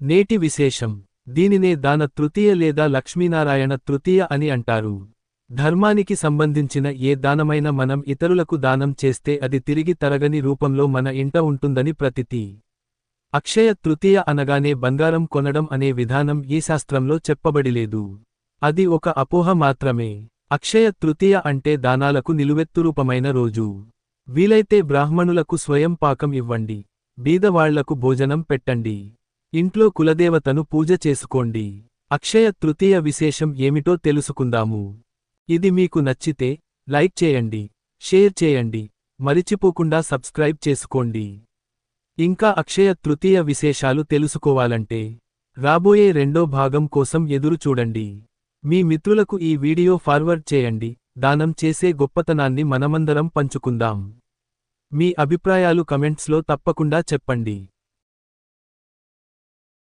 నేటి విశేషం. దీనినే దాన తృతీయ లేదా లక్ష్మీనారాయణ తృతీయ అని అంటారు. ధర్మానికి సంబంధించిన ఏ దానమైన మనం ఇతరులకు దానం చేస్తే అది తిరిగి తరగని రూపంలో మన ఇంట ఉంటుందని ప్రతితి. అక్షయ తృతీయ అనగానే బంగారం కొనడం అనే విధానం ఈ శాస్త్రంలో చెప్పబడిలేదు. అది ఒక అపోహ మాత్రమే. అక్షయ తృతీయ అంటే దానాలకు నిలువెత్తురూపమైన రోజు. వీలైతే బ్రాహ్మణులకు స్వయం పాకం ఇవ్వండి. బీదవాళ్ళకు భోజనం పెట్టండి. ఇంట్లో కులదేవతను పూజ చేసుకోండి. అక్షయ తృతీయ విశేషం ఏమిటో తెలుసుకుందాము. ఇది మీకు నచ్చితే లైక్ చేయండి షేర్ చేయండి మరిచిపోకుండా సబ్స్క్రైబ్ చేసుకోండి. ఇంకా అక్షయ తృతీయ విశేషాలు తెలుసుకోవాలంటే రాబోయే రెండో భాగం కోసం ఎదురు చూడండి. మీ మిత్రులకు ఈ వీడియో ఫార్వర్డ్ చేయండి. దానం చేసే గొప్పతనాన్ని మనమందరం పంచుకుందాం. మీ అభిప్రాయాలు కమెంట్స్లో తప్పకుండా చెప్పండి.